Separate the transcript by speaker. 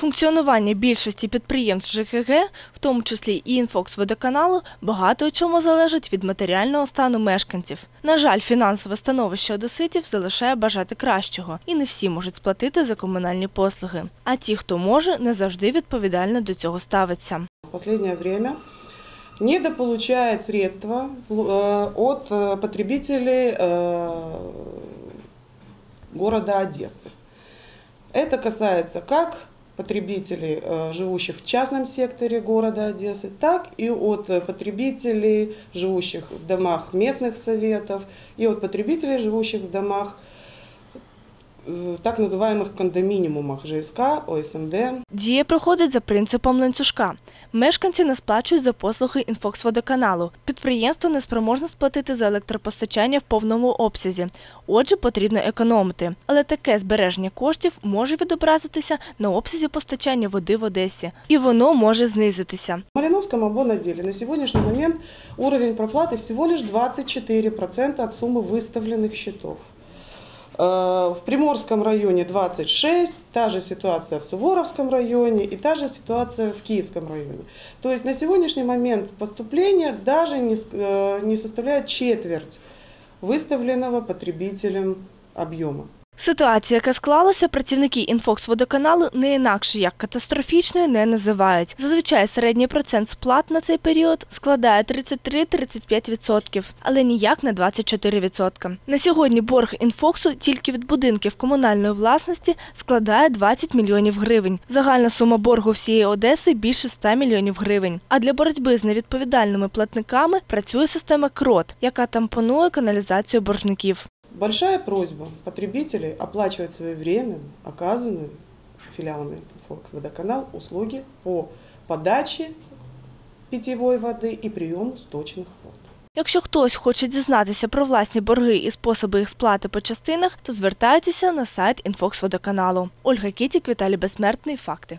Speaker 1: Функціонування більшості підприємств ЖКГ, в тому числі і інфоксводоканалу, багато у чому залежить від матеріального стану мешканців. На жаль, фінансове становище одеситів залишає бажати кращого, і не всі можуть сплатити за комунальні послуги. А ті, хто може, не завжди відповідально до цього ставиться.
Speaker 2: в последнее время недополучает средства в- э, от э, потребителей э, города Одессы. Это касается как потребителей, э, живущих в частном секторе города Одессы, так и от э, потребителей, живущих в домах местных советов, и от потребителей, живущих в домах э, так называемых кондоминиумах ЖСК, ОСМД,
Speaker 1: Дія проходить за принципом ланцюжка. Мешканці не сплачують за послуги інфоксводоканалу. Підприємство не спроможне сплатити за електропостачання в повному обсязі. Отже, потрібно економити. Але таке збереження коштів може відобразитися на обсязі постачання води в Одесі. І воно може знизитися.
Speaker 2: В Малиновском обонотделе на сегодняшний момент уровень проплаты всего лишь 24% от суммы выставленных счетов. Э, В Приморском районе 26, та же ситуация в Суворовском районе и та же ситуация в Киевском районе. То есть на сегодняшний момент поступление даже не, э, не составляет четверть выставленного потребителем объема.
Speaker 1: Ситуація, яка склалася, працівники інфоксводоканалу не інакше як катастрофічною не називають. Зазвичай середній процент сплат на цей період складає 33-35%, але ніяк не 24%. На сьогодні борг інфоксу тільки від будинків комунальної власності складає 20 мільйонів гривень. Загальна сума боргу всієї Одеси більше 100 мільйонів гривень. А для боротьби з невідповідальними платниками працює система КРОТ, яка тампонує каналізацію боржників.
Speaker 2: Большая просьба потребителей оплачивать своевременно оказанные филиалами Фокс Водоканал услуги по подаче питьевой воды и приему сточных вод.
Speaker 1: Якщо хтось хоче дізнатися про власні борги і способи їх сплати по частинах, то звертайтеся на сайт інфоксводоканалу. Ольга Кітік, Віталій Безсмертний. Факти.